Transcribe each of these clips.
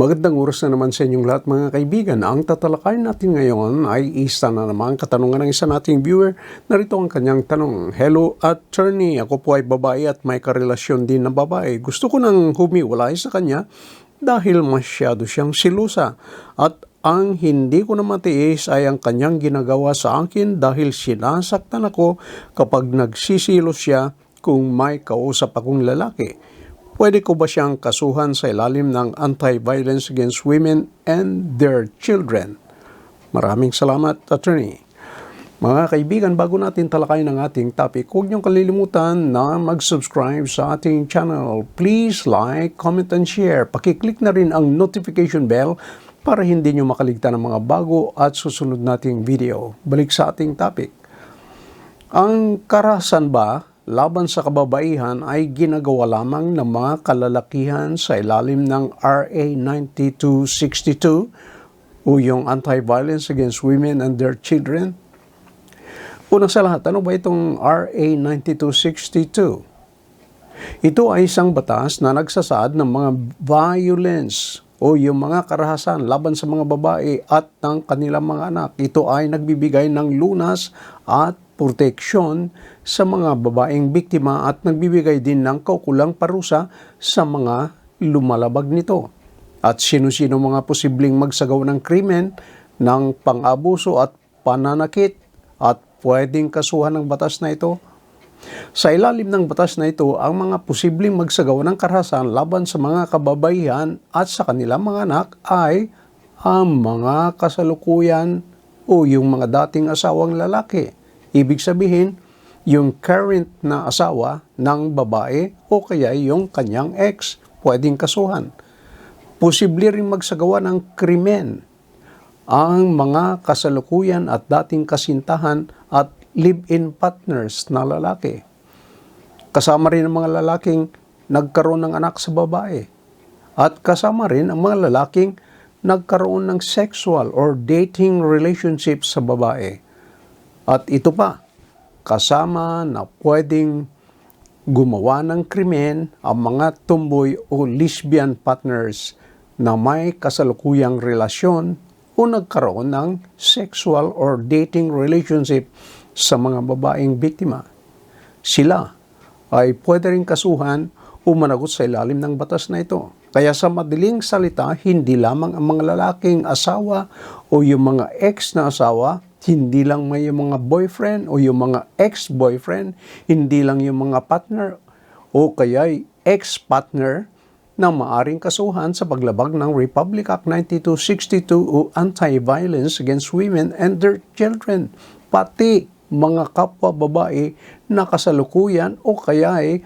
Magandang oras na naman sa inyong lahat mga kaibigan. Ang tatalakayin natin ngayon ay isa na naman katanungan ng isa nating viewer. Narito ang kanyang tanong. Hello attorney, ako po ay babae at may karelasyon din na babae. Gusto ko nang humiwalay sa kanya dahil masyado siyang silusa. At ang hindi ko na matiis ay ang kanyang ginagawa sa akin dahil sinasaktan ako kapag nagsisilos siya kung may kausap akong lalaki. Pwede ko ba siyang kasuhan sa ilalim ng Anti-Violence Against Women and Their Children? Maraming salamat, Attorney. Mga kaibigan, bago natin talakayin ang ating topic, huwag niyong kalilimutan na mag-subscribe sa ating channel. Please like, comment, and share. Pakiclick na rin ang notification bell para hindi niyo makaligtan ng mga bago at susunod nating video. Balik sa ating topic. Ang karahasan ba laban sa kababaihan ay ginagawa lamang ng mga kalalakihan sa ilalim ng RA 9262 o yung Anti-Violence Against Women and Their Children? Unang sa lahat, ano ba itong RA 9262? Ito ay isang batas na nagsasaad ng mga violence o yung mga karahasan laban sa mga babae at ng kanilang mga anak. Ito ay nagbibigay ng lunas at proteksyon sa mga babaeng biktima at nagbibigay din ng kaukulang parusa sa mga lumalabag nito. At sino-sino mga posibleng magsagaw ng krimen ng pang-abuso at pananakit at pwedeng kasuhan ng batas na ito. Sa ilalim ng batas na ito, ang mga posibleng magsagawa ng karahasan laban sa mga kababaihan at sa kanilang mga anak ay ang mga kasalukuyan o yung mga dating asawang lalaki. Ibig sabihin, yung current na asawa ng babae o kaya yung kanyang ex pwedeng kasuhan. Posible rin magsagawa ng krimen ang mga kasalukuyan at dating kasintahan at live-in partners na lalaki. Kasama rin ang mga lalaking nagkaroon ng anak sa babae. At kasama rin ang mga lalaking nagkaroon ng sexual or dating relationship sa babae. At ito pa, kasama na pwedeng gumawa ng krimen ang mga tumboy o lesbian partners na may kasalukuyang relasyon o nagkaroon ng sexual or dating relationship sa mga babaeng biktima. Sila ay pwede rin kasuhan o managot sa ilalim ng batas na ito. Kaya sa madaling salita, hindi lamang ang mga lalaking asawa o yung mga ex na asawa hindi lang may yung mga boyfriend o yung mga ex-boyfriend, hindi lang yung mga partner o kaya ex-partner na maaring kasuhan sa paglabag ng Republic Act 9262 o Anti-Violence Against Women and Their Children, pati mga kapwa babae na kasalukuyan o kaya ay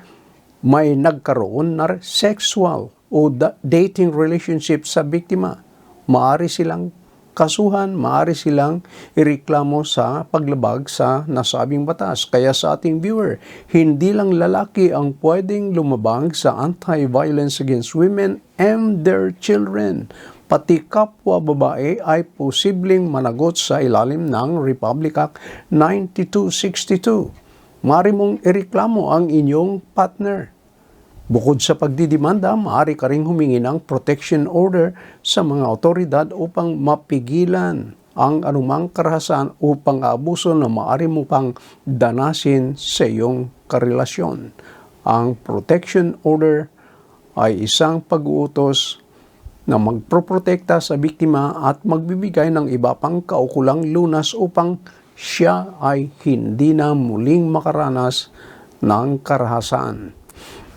may nagkaroon na sexual o dating relationship sa biktima. Maari silang kasuhan, maaari silang ireklamo sa paglabag sa nasabing batas. Kaya sa ating viewer, hindi lang lalaki ang pwedeng lumabang sa anti-violence against women and their children. Pati kapwa babae ay posibleng managot sa ilalim ng Republic Act 9262. Mari mong ireklamo ang inyong partner Bukod sa pagdidimanda, maaari ka ring humingi ng protection order sa mga otoridad upang mapigilan ang anumang karahasan o pang-aabuso na maaari mo pang danasin sa iyong karelasyon. Ang protection order ay isang pag-uutos na magproprotekta sa biktima at magbibigay ng iba pang kaukulang lunas upang siya ay hindi na muling makaranas ng karahasan.